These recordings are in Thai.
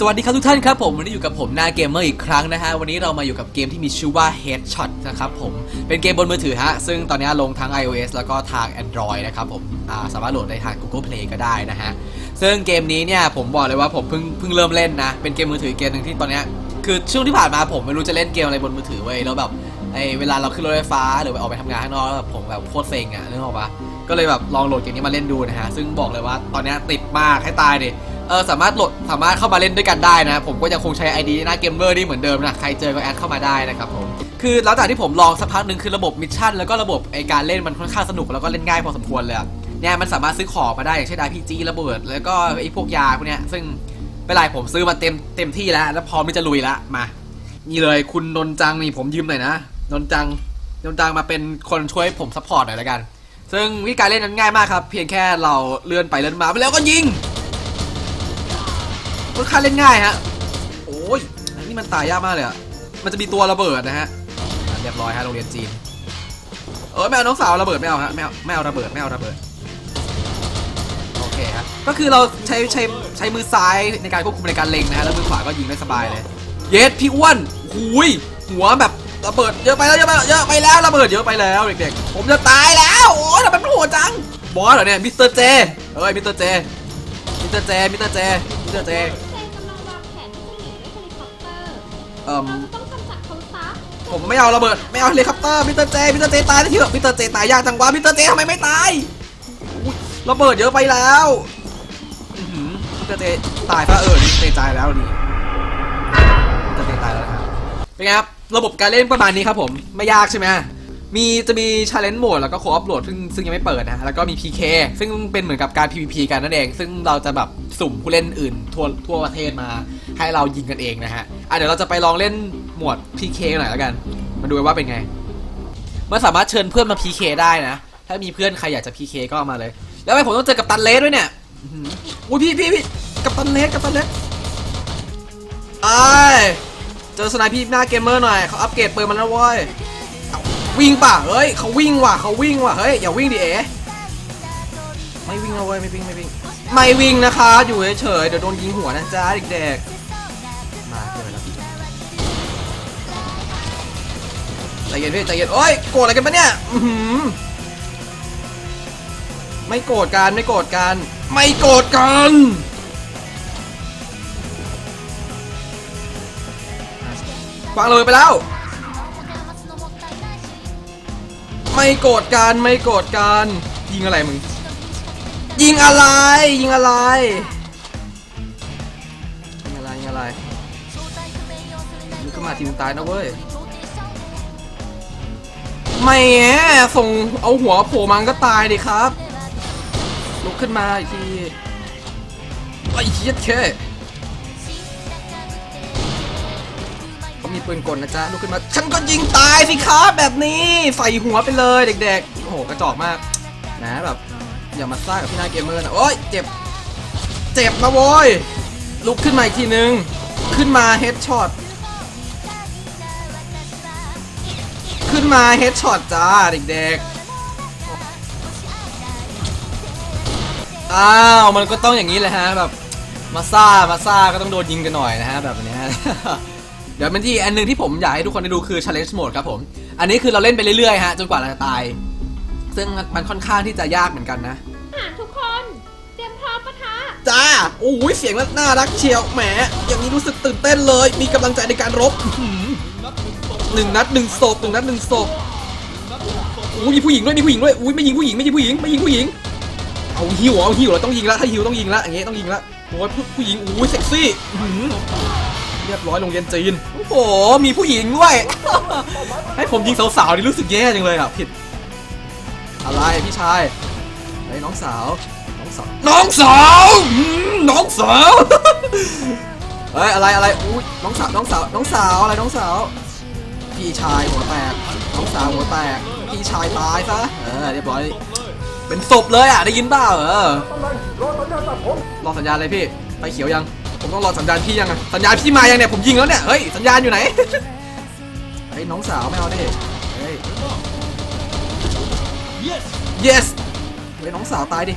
สวัสดีครับทุกท่านครับผมวันนี้อยู่กับผมนาเกมเมอร์อีกครั้งนะฮะวันนี้เรามาอยู่กับเกมที่มีชื่อว่า Headshot นะครับผมเป็นเกมบนมือถือฮะซึ่งตอนนี้ลงทั้ง iOS แล้วก็ทาง Android นะครับผมอ่าสามารถโหลดได้ทาง Google Play ก็ได้นะฮะซึ่งเกมนี้เนี่ยผมบอกเลยว่าผมเพิ่งเพิ่งเริ่มเล่นนะเป็นเกมมือถือเกมหนึ่งที่ตอนนี้คือช่วงที่ผ่านมาผมไม่รู้จะเล่นเกมอะไรบนมือถือเว้ยแล้วแบบไอเวลาเราขึ้นรถไฟฟ้าหรือไปออกไปทำงานข้างนอกแบบผมแบบโคตรเซ็งอะนึกออกปะก็เลยแบบลองโหลดเกมนี้มาเล่นดูนะฮะซึ่งบอกเลยว่าตอนนี้ติดมากให้ตายดิ เออสามารถโหลดสามารถเข้ามาเล่นด้วยกันได้นะผมก็ยังคงใช้ ID หน้าเกมเมอร์นี่เหมือนเดิมนะใครเจอก็แอดเข้ามาได้นะครับผมคือหลังจากที่ผมลองสักพักหนึ่งคือระบบมิชชั่นแล้วก็ระบบไอการเล่นมันค่อนข้างสนุกแล้วก็เล่นง่ายพอสมควรเลยเนี่ยมันสามารถซื้อของมาได้อย่างเช่น RPG ระเบิด แล้วก็ไอพวกยาพวกเนี้ยซึ่งเป็นไรผมซื้อมาเต็มเต็มที่แล้ว แล้วพร้อมที่จะลุยล้วมา นี่เลยคุณนนจังนี่ผมยืมหน่อยนะนนจังนนจังมาเป็นคนช่วยผมซัพพอร์ตหน่อยแล้วกัน ซึ่งวิธีการเล่นนั้นง่ายมากครับ เพียงแค่เราเลื่อนไปเลื่อนมาไปแล้วก็ยิง ค่อนข้างเล่นง่ายฮะโอ้ยอันนี่มันตายยากมากเลยอะมันจะมีตัวระเบิดนะฮะเรียบร้อยฮะโรงเรียนจีนเออไม่เอาน้องสาวระเบิดไม่เอาฮะไม่เอาไม่เอาระเบิดไม่เอาระเบิดโอเคฮะก็คือเราใช้ใช้ใช้มือซ้ายในการควบคุมในการเล็งนะฮะแล้วมือขวาก็ยิงได้สบายเลย เยสพี่อ้วนหุยหัวแบบระเบิดเยอะไปแล้วเยอะไปแล้วเยอะไปแล้วระเบิดเยอะไปแล้วเด็กๆผมจะตายแล้วโอ้ยทำไมมันโหดจังบอสเหรอเนี่ยมิสเตอร์เจเอ้ยมิสเตอร์เจมิสเตอร์เจมิสเตอร์เจมิสเตอร์เจ เอ่มต้องกำจัดเขาซะผมไม่เอาระเบิดไม่เอาเฮลิคอปเตอร์มิสเตอร์เจมิสเตอร์เจตายได้ทีเถอะมิสเตอร์เจตายยากจังวะมิสเตอร์เจทำไมไม่ตายอุ๊ยระเบิดเยอะไปแล้วอื้อหือมิสเตอร์เจตายปะเออมิสเตอร์เจตายแล้วนี่มิสเตอร์เจตายแล้วนะครับเป็นไงครับระบบการเล่นประมาณนี้ครับผมไม่ยากใช่ไหมมีจะมีชาเลนจ์โหมดแล้วก็โคออฟโหลดซึ่งซึ่งยังไม่เปิดนะฮะแล้วก็มี PK ซึ่งเป็นเหมือนกับการ PVP กันนั่นเอง ซึ่งเราจะแบบสุ่มผู้เล่นอื่นทั่วทั่วประเทศมา ให้เรายิงกันเองนะฮะอะเดี๋ยวเราจะไปลองเล่นหมวด PK หน่อยแล้วกัน มาดูว่าเป็นไง มันสามารถเชิญเพื่อนมา PK ได้นะ ถ้ามีเพื่อนใครอยากจะ PK ก็มาเลย แล้วไมผมต้องเจอกับตันเลสด้วยเนี่ยอุ้ยพี่พี่พี่กับตันเลสกับตันเลสไอ้ยเจอสไนพี่หน้าเกมเมอร์หน่อยเขาอัปเกรดปืนมาแล้วเว้ยวิ่งป่ะเฮ้ยเขาวิ่งว่ะเขาวิ่งว่ะเฮ้ยอย่าวิ่งดิเอ๋ไม่วิ่งเอาเว้ยไม่วิ่งไม่วิ่งไม่วิ่งนะคะ อยู่เฉยๆเดี๋ยวโดนยิงหัวนะจ๊ะเด็กๆ เย็นพี่ใจเย็นโอ้ยโกรธอะไรกันปะเนี่ยอื้อหือไม่โกรธกันไม่โกรธกันไม่โกรธกันวางเลยไปแล้ว ไม่โกรธกันไม่โกรธกันยิงอะไรมึงยิงอะไรยิงอะไรยิงอะไรยิงอะไรมึงก็มาทีมตายนะเว้ย ไม่แง่ส่งเอาหัวโผล่มันก็ตายดิครับ ลุกขึ้นมาอีกทีไอ้เหี้ยแค่เขามีปืนกลนะจ๊ะลุกขึ้นมา ฉันก็ยิงตายสิครับแบบนี้ใส่หัวไปเลยเด็กๆ โอ้โห กระจอกมาก นะแบบ อย่ามาซ่ากับพี่น้าเกมเมอร์นะ โอ้ยเจ็บ เจ็บนะโว้ย ลุกขึ้นมาอีกทีนึง ขึ้นมาเฮดช็อต ขึ้นมาเฮดช็อตจ้าเด็กๆ อ้าว มันก็ต้องอย่างนี้แหละฮะแบบมาซ่ามาซ่าก็ต้องโดนยิงกันหน่อยนะฮะแบบเนี้ยเดี๋ยวเป็นที่อันหนึงที่ผมอยากให้ทุกคนได้ดูคือ challenge mode ครับผม อันนี้คือเราเล่นไปเรื่อยๆฮะจนกว่าเราจะตาย ซึ่งมันค่อนข้างที่จะยากเหมือนกันนะทหารทุกคนเตรียมพร้อมปะทะจ้าโอ้ยเสียงน่ารักเชียวแหมอย่างนี้รู้สึกตื่นเต้นเลย มีกำลังใจในการรบอื้อ หนึ่งนัดหนึ่งศพหนึ่งนัดหนึ่งศพอุ้ยมีผู้หญิงด้วยมีผู้หญิงด้วยอุ้ยไม่ยิงผู้หญิงไม่ยิงผู้หญิงไม่ยิงผู้หญิงเอาหิวเอาหิวเราต้องยิงละถ้าหิวต้องยิงละอย่างเงี้ยต้องยิงละโอ้ยผู้ผู้หญิงอุ้ยเซ็กซี่เรียบร้อยโรงเรียนจีนโอ้โหมีผู้หญิงด้วยให้ผมยิงสาวๆนี่รู้สึกแย่จังเลยอะผิด อะไรพี่ชายไอ้น้องสาวน้องสาวน้องสาวน้องสาวเฮ้ยอะไรอะไรอุ้ยน้องสาวน้องสาวน้องสาวอะไรน้องสาว พี่ชายหัวแตกน้องสาวหัวแตกพี่ชายตายซะเออเรียบร้อย เป็นศพเลยอะได้ยินเปล่าเออรอสัญญาณเลยพี่ไฟเขียวยัง ผมต้องรอสัญญาณพี่ยังสัญญาณพี่มายังเนี่ยผมยิงแล้วเนี่ยเฮ้ยสัญญาณอยู่ไหนเฮ้ยน้องสาวไม่เอาดิเฮ้ย yes เฮ้ยน้องสาวตายดิ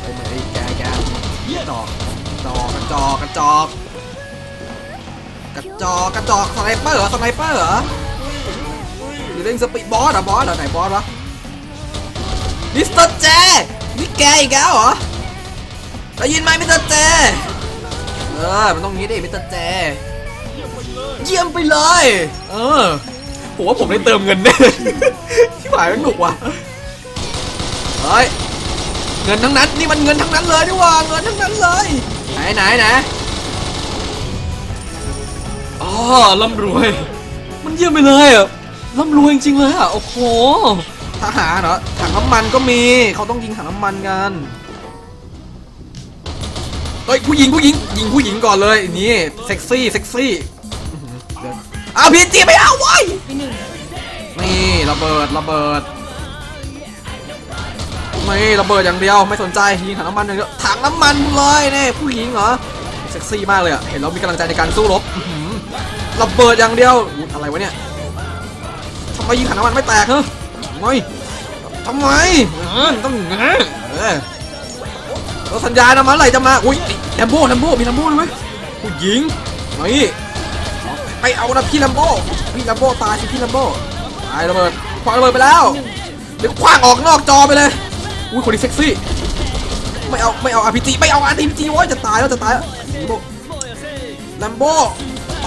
เฮ้ยแกแกดอกจอกกระจอกกระจอก กระจอกกระจอกสไนเปอร์เหรอสไนเปอร์เหรอหรือเล่นสปีดบอสเหรอบอสเหรอไหนบอสวะมิสเตอร์เจนี่แกอีกแล้วเหรอได้ยินไหมมิสเตอร์เจเออมันต้องงี้ดิมิสเตอร์เจเยี่ยมไปเลย เออผมว่าผมได้เติมเงินแน่ที่หมายมันหนุกว่ะเฮ้ยเงินทั้งนั้นนี่มันเงินทั้งนั้นเลยดีกว่าเงินทั้งนั้นเลยไหนไหนไหน อ๋อร่ำรวย มันเยี่ยมไปเลยอะร่ำรวยจริงๆเลยอะโอ้โหทหารเหรอถังน้ำมันก็มีเขาต้องยิงถังน้ำมันกันเฮ้ยผู้หญิงผู้หญิงยิงผู้หญิงก่อนเลยนี่เซ็กซี่เซ็กซี่เอาพีจีไม่เอาเว้นี่ระเบิดระเบิดไม่ระเบิดอย่างเดียวไม่สนใจยิงถังน้ำมันอย่างเดียวถังน้ำมันเลยเนี่ยผู้หญิงเหรอเซ็กซี่มากเลยอะเห็นแล้วมีกำลังใจในการสู้รบอื้อหือ ระเบิดอย่างเดียวอุ๊ยอะไรวะเนี่ยทำไมยิงถังน้ำมันไม่แตกเหรอทำไมทำไมเออต้องอย่างงี้เออแล้วสัญญาณนะมันไหลจะมา อุ้ยแลมโบ้แลมโบ้มีแลมโบ้ไหมผู้หญิงนี่ไปเอานะพี่แลมโบ้พี่แลมโบ้ตายสิพี่แลมโบ้ตายระเบิดคว้างระเบิดไปแล้ว เดี๋ยวคว้างออกนอกจอไปเลย อุ้ยคนนี้เซ็กซี่ ไม่เอาไม่เอาอาร์พีจีไม่เอาอาร์พีจีโว้ยจะตายแล้วจะตายแล้วแลมโบ้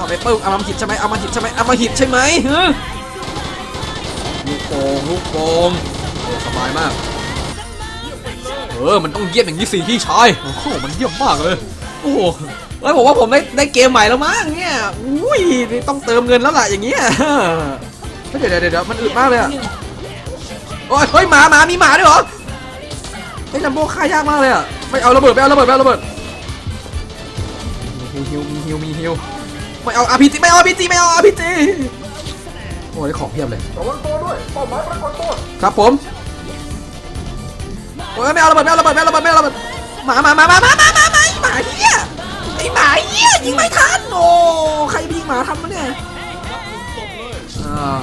สไนเปอร์เอามาหิดใช่ไหมเอามาหิดใช่ไหมเอามาหิดใช่ไหมฮะลูกโป่งลูกโป่งโอ้สบายมาก เออ มันต้องเยี่ยมอย่างนี้สิพี่ชาย โอ้โห มันเยี่ยมมากเลย โอ้โหเฮ้ยผมว่าผมได้ได้เกมใหม่แล้วมั้งเนี่ย อุ้ยนี่ต้องเติมเงินแล้วล่ะอย่างเงี้ยเฮ้ยเดี๋ยวเดี๋ยวเดี๋ยวมันอึดมากเลยอะโอ้ยเฮ้ยหมาหมามีหมาด้วยเหรอไอ้ยลัมโบฆ่ายากมากเลยอะไม่เอาระเบิดไม่เอาระเบิดไม่เอาระเบิดมีฮิวมีฮิวมีฮิว ไม่เอาอาร์พีจีไม่เอาอาร์พีจีไม่เอาอาร์พีจีโอ้ยของเพียบเลยระวังตัวด้วยเป้าหมายปรากฏตัวครับผมโอ้ยไม่เอาระเบิดไม่เอาระเบิดไม่เอาระเบิดไม่เอาระเบิดหมาหมาหมาหมาหมาหมาหมาหมาไอ้หมาเหี้ยไอ้หมาเหี้ยยิงไม่ทันโอ้ใครไปยิงหมาทันมะเนี่ยอ่า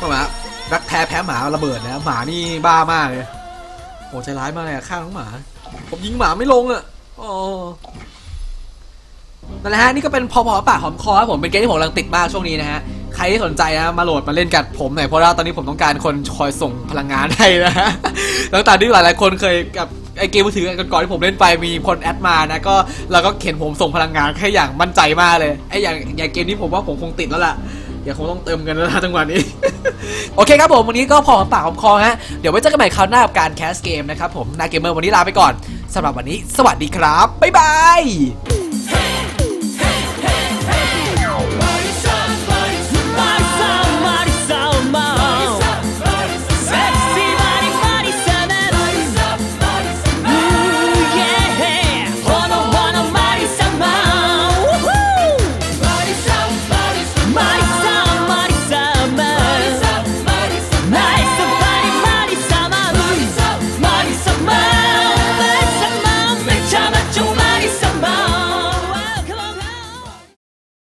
พ่อหมารักแท้แพ้หมาระเบิดนะหมานี่บ้ามากเลยโหใจร้ายมากเลยอะฆ่าน้องหมา ผมยิงหมาไม่ลงอะอ๋อนั่นแหละฮะนี่ก็เป็นพอพอปากหอมคอครับผมเป็นเกมที่ผมกำลังติดมากช่วงนี้นะฮะใครที่สนใจนะมาโหลดมาเล่นกับผมหน่อยเพราะว่าตอนนี้ผมต้องการคนคอยส่งพลังงานให้นะฮะตั้งแต่ที่หลายๆคนเคยกับไอเกมมือถือก่อนที่ผมเล่นไปมีคนแอดมานะก็เราก็เข็นผมส่งพลังงานแค่อย่างมั่นใจมากเลยไออย่างอย่างเกมนี้ผมว่าผมคงติดแล้วล่ะ ยวคงต้องเติมกันแล้วนะจังหวะนี้ โอเคครับผม วันนี้ก็พอหอมปากหอมคอฮะ เดี๋ยวไว้เจอกันใหม่คราวหน้ากับการแคสเกมนะครับผมนาเกมเมอร์วันนี้ลาไปก่อนสำหรับวันนี้ สวัสดีครับบ๊ายบาย